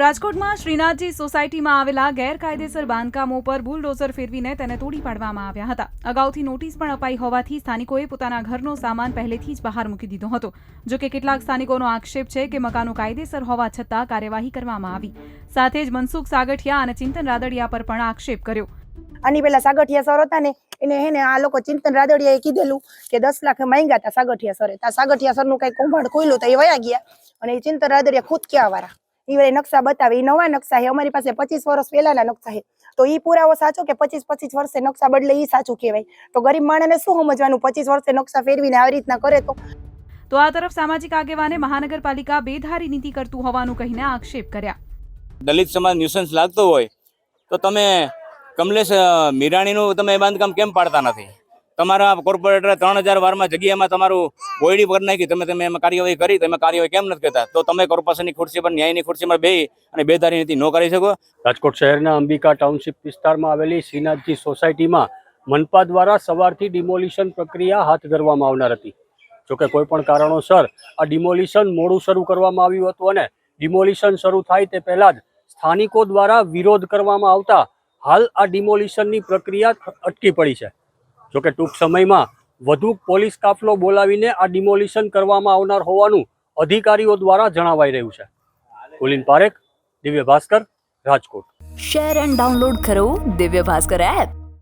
રાજકોટમાં શ્રીનાથજી સોસાયટીમાં આવેલા ગેરકાયદેસર બાંધકામો પર બુલડોઝર ફેરવીને તેને તોડી પાડવામાં આવ્યા હતા. અગાઉથી નોટિસ પણ અપાઈ હોવાથી સ્થાનિકોએ પોતાના ઘરનો સામાન પહેલેથી જ બહાર મૂકી દીધો હતો. જો કે કેટલાક સ્થાનિકોનો આક્ષેપ છે કે મકાનો કાયદેસર હોવા છતાં કાર્યવાહી કરવામાં આવી. સાથે જ મનસુખ સાગઠિયા અને ચિંતન રાદડિયા પર પણ આક્ષેપ કર્યો. આની પેલા સાગઠિયા સર હતા ને, એને હે ને આ લોકો ચિંતન રાદડિયાએ કીધેલું કે દસ લાખ માંગ્યા હતા સાગઠિયા સરે. તા સાગઠિયા સરનું કઈ કૌભાંડ ખોલ્યું તો એ વયા ગયા અને એ ચિંતન રાદડિયા ખુદ ક્યાં વાળા એ નકશા બતાવે એ નવા નકશા છે અમારી પાસે પચીસ વર્ષ પહેલાના નકશા છે તો એ પુરાવો સાચો કે પચીસ પચીસ વર્ષે નકશા બદલે એ સાચું કહેવાય? તો ગરીબ માણસને શું સમજવાનું? પચીસ વર્ષે નકશા ફેરવીને આવી રીતના કરે તો? તો આ તરફ સામાજિક આગેવાને મહાનગરપાલિકા બેધારી નીતિ કરતું હોવાનું કહીને આક્ષેપ કર્યા. દલિત સમાજ ન્યુસન્સ લાગતો હોય તો તમે કમલેશ મીરાણીનું તમે બાંધકામ કેમ પાડતા નથી? તમારા કોર્પોરેટરે ત્રણ હજાર વારમાં જગ્યામાં તમારું બોયડી પર નાખી, તમે તમે એમાં કાર્યવાહી કરી તમે કાર્યવાહી કેમ નથી કરતા? તો તમે કોર્પોરેશનની ખુરશી પર, ન્યાયની ખુરશીમાં બે અને બેદારી નીતિ ન કરી શકો. રાજકોટ શહેરના અંબિકા ટાઉનશીપ વિસ્તારમાં આવેલી શ્રીનાથજી સોસાયટીમાં મનપા દ્વારા સવારથી ડિમોલિશન પ્રક્રિયા હાથ ધરવામાં આવનાર હતી. જોકે કોઈ પણ કારણોસર આ ડિમોલિશન મોડું શરૂ કરવામાં આવ્યું હતું અને ડિમોલિશન શરૂ થાય તે પહેલા જ સ્થાનિકો દ્વારા વિરોધ કરવામાં આવતા હાલ આ ડિમોલિશનની પ્રક્રિયા અટકી પડી છે. જોકે ટૂંક સમયમાં વધુ પોલીસ કાફલો બોલાવીને આ ડિમોલિશન કરવામાં આવનાર હોવાનું અધિકારીઓ દ્વારા જણાવાઈ રહ્યું છે. Kulin Parekh, Divya Bhaskar, Rajkot. Share and download કરો દિવ્ય ભાસ્કર એપ.